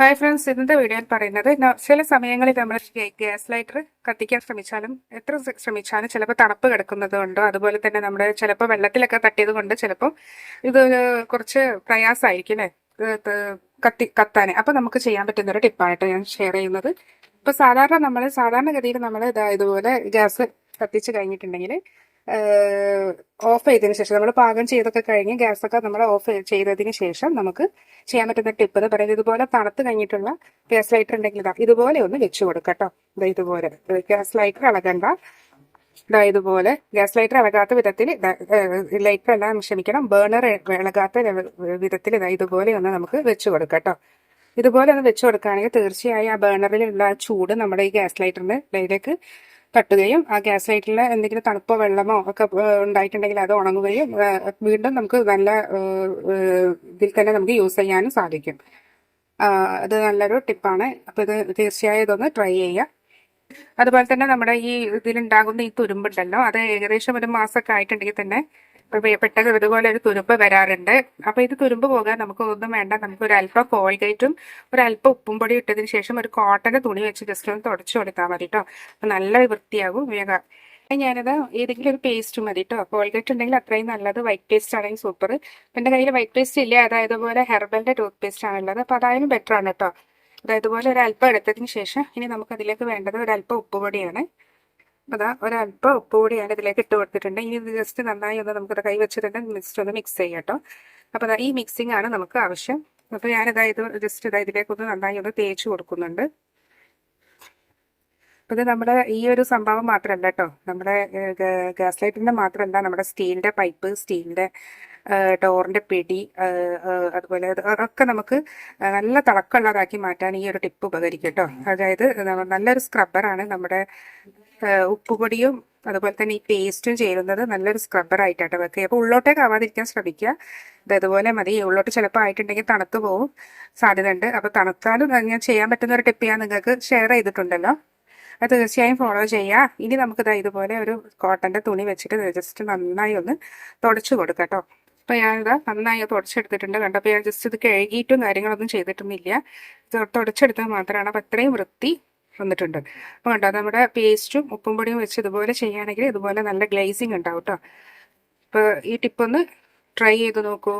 Hi friends ഇന്നത്തെ വീഡിയോയിൽ പറയുന്നത് ചില സമയങ്ങളിൽ നമ്മൾ ഗ്യാസ് ലൈറ്റർ കത്തിക്കാൻ ശ്രമിച്ചാലും എത്ര ശ്രമിച്ചാലും ചിലപ്പോൾ തണുപ്പ് കിടക്കുന്നത് കൊണ്ടോ അതുപോലെ തന്നെ നമ്മുടെ ചിലപ്പോൾ വെള്ളത്തിലൊക്കെ തട്ടിയത് കൊണ്ട് ചിലപ്പോൾ ഇത് കുറച്ച് പ്രയാസമായിരിക്കും അല്ലേ കത്തി കത്താൻ അപ്പോൾ നമുക്ക് ചെയ്യാൻ പറ്റുന്ന ഒരു ടിപ്പായിട്ട് ഞാൻ ഷെയർ ചെയ്യുന്നത്. ഇപ്പം സാധാരണ നമ്മൾ സാധാരണഗതിയിൽ നമ്മൾ ഇതാ ഇതുപോലെ ഗ്യാസ് കത്തിച്ച് കഴിഞ്ഞിട്ടുണ്ടെങ്കിൽ ഓഫ് ചെയ്തതിന് ശേഷം നമ്മൾ പാകം ചെയ്തൊക്കെ കഴിഞ്ഞ് ഗ്യാസൊക്കെ നമ്മൾ ഓഫ് ചെയ്തതിന് ശേഷം നമുക്ക് ചെയ്യാൻ പറ്റുന്ന ടിപ്പ് എന്ന് പറയുന്നത് ഇതുപോലെ തണുത്ത് കഴിഞ്ഞിട്ടുള്ള ഗ്യാസ് ലൈറ്റർ ഉണ്ടെങ്കിൽ ഇതാ ഇതുപോലെ ഒന്ന് വെച്ച് കൊടുക്കുക കേട്ടോ ഇതാ ഇതുപോലെ. ഗ്യാസ് ലൈറ്റർ ഇളകണ്ട ഇതാ ഇതുപോലെ ഗ്യാസ് ലൈറ്റർ ഇളകാത്ത വിധത്തിൽ ലൈറ്റർ എല്ലാം ക്ഷമിക്കണം. ബേണർ ഇളകാത്ത വിധത്തിൽ ഇതാ ഇതുപോലെ ഒന്ന് നമുക്ക് വെച്ച് കൊടുക്കാം കേട്ടോ ഇതുപോലെ ഒന്ന് വെച്ച് കൊടുക്കുകയാണെങ്കിൽ തീർച്ചയായും ആ ബേണറിലുള്ള ആ ചൂട് നമ്മുടെ ഈ ഗ്യാസ് ലൈറ്ററിന്റെ ഇതിലേക്ക് തട്ടുകയും ആ ഗ്യാസ് ലൈറ്റിൽ എന്തെങ്കിലും തണുപ്പോ വെള്ളമോ ഒക്കെ ഉണ്ടായിട്ടുണ്ടെങ്കിൽ അത് ഉണങ്ങുകയും വീണ്ടും നമുക്ക് നല്ല ഇതിൽ തന്നെ നമുക്ക് യൂസ് ചെയ്യാനും സാധിക്കും. അത് നല്ലൊരു ടിപ്പാണ്. അപ്പോൾ ഇത് തീർച്ചയായും ഇതൊന്ന് ട്രൈ ചെയ്യുക. അതുപോലെ തന്നെ നമ്മുടെ ഈ ഇതിലുണ്ടാകുന്ന ഈ തുരുമ്പുണ്ടല്ലോ അത് ഏകദേശം ഒരു മാസമൊക്കെ ആയിട്ടുണ്ടെങ്കിൽ തന്നെ പെട്ടെന്ന് ഇതുപോലെ ഒരു തുരുമ്പ് വരാറുണ്ട്. അപ്പൊ ഇത് തുരുമ്പ് പോകാൻ നമുക്ക് ഒന്നും വേണ്ട. നമുക്ക് ഒരു അല്പം കോൾഗേറ്റും ഒരു അല്പം ഉപ്പും പൊടി ഇട്ടതിന് ശേഷം ഒരു കോട്ടന്റെ തുണി വെച്ച് ജസ്റ്റ് ഒന്ന് തുടച്ചു കൊടുത്താൽ മതി കേട്ടോ അപ്പൊ നല്ല വൃത്തിയാകും വേഗം. ഞാനത് ഏതെങ്കിലും ഒരു പേസ്റ്റ് മതി കേട്ടോ കോൾഗേറ്റ് ഉണ്ടെങ്കിൽ അത്രയും നല്ലത് വൈറ്റ് പേസ്റ്റ് ആണെങ്കിൽ സൂപ്പർ എന്റെ കയ്യിൽ വൈറ്റ് പേസ്റ്റ് ഇല്ല. അതായത് പോലെ ഹെർബലിന്റെ ടൂത്ത് പേസ്റ്റ് ആണുള്ളത്. അപ്പൊ അതായാലും ബെറ്റർ ആണ് കേട്ടോ അതായത് പോലെ ഒരു അല്പം എടുത്തതിന് ശേഷം ഇനി നമുക്ക് അതിലേക്ക് വേണ്ടത് ഒരു അല്പം ഉപ്പുപൊടിയാണ്. അതാ ഒരല്പം കൂടി ഞാൻ ഇതിലേക്ക് ഇട്ട് കൊടുത്തിട്ടുണ്ട്. ഇനി ഇത് ജസ്റ്റ് നന്നായി ഒന്ന് നമുക്ക് കൈ വെച്ചിട്ട് ജസ്റ്റ് ഒന്ന് മിക്സ് ചെയ്യാം കേട്ടോ. അപ്പോൾ ഈ മിക്സിംഗ് ആണ് നമുക്ക് ആവശ്യം. അപ്പോൾ ഞാനിതായത് ജസ്റ്റ് ഇതാ ഇതിലേക്കൊന്ന് നന്നായി ഒന്ന് തേച്ച് കൊടുക്കുന്നുണ്ട്. അപ്പോൾ ഇത് നമ്മുടെ ഈ ഒരു സംഭവം മാത്രമല്ല കേട്ടോ നമ്മുടെ ഗ്യാസ് ലൈറ്റിന്റെ മാത്രമല്ല നമ്മുടെ സ്റ്റീലിന്റെ പൈപ്പ് സ്റ്റീലിന്റെ ഡോറിന്റെ പിടി അതുപോലെ അത് അതൊക്കെ നമുക്ക് നല്ല തിളക്കമുള്ളതാക്കി മാറ്റാൻ ഈ ഒരു ടിപ്പ് ഉപകരിക്കും കേട്ടോ അതായത് നല്ലൊരു സ്ക്രബ്ബറാണ് നമ്മുടെ ഉപ്പുപൊടിയും അതുപോലെ തന്നെ ഈ പേസ്റ്റും ചേരുന്നത് നല്ലൊരു സ്ക്രബ്ബർ വെക്കുക. അപ്പോൾ ഉള്ളോട്ടേക്ക് ആവാതിരിക്കാൻ ശ്രമിക്കുക. ഇത് അതുപോലെ മതി. ഉള്ളോട്ട് ചിലപ്പോൾ ആയിട്ടുണ്ടെങ്കിൽ തണുത്ത് പോകും സാധ്യതയുണ്ട്. അപ്പോൾ തണുത്താലും ഞാൻ ചെയ്യാൻ പറ്റുന്ന ഒരു ടിപ്പ് ഞാൻ നിങ്ങൾക്ക് ഷെയർ ചെയ്തിട്ടുണ്ടല്ലോ. അത് തീർച്ചയായും ഫോളോ ചെയ്യുക ഇനി നമുക്ക് ഇതാ ഇതുപോലെ ഒരു കോട്ടന്റെ തുണി വെച്ചിട്ട് ജസ്റ്റ് നന്നായി ഒന്ന് തുടച്ചു കൊടുക്കാം കേട്ടോ അപ്പോൾ ഞാനിത് നന്നായി തുടച്ചെടുത്തിട്ടുണ്ട് കണ്ടപ്പോൾ ഞാൻ ജസ്റ്റ് ഇത് കഴുകിയിട്ടും കാര്യങ്ങളൊന്നും ചെയ്തിട്ടൊന്നുമില്ല. തുടച്ചെടുത്താൽ മാത്രമാണ്. അപ്പോൾ അത്രയും വൃത്തി വന്നിട്ടുണ്ട്. അപ്പോൾ കണ്ടോ നമ്മുടെ പേസ്റ്റും ഉപ്പും പൊടിയും വെച്ച് ഇതുപോലെ ചെയ്യുകയാണെങ്കിൽ ഇതുപോലെ നല്ല ഗ്ലേസിങ് ഉണ്ടാവും കേട്ടോ അപ്പോൾ ഈ ടിപ്പൊന്ന് ട്രൈ ചെയ്ത് നോക്കൂ.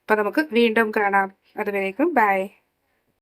അപ്പോൾ നമുക്ക് വീണ്ടും കാണാം. അതുവരേക്കും ബൈ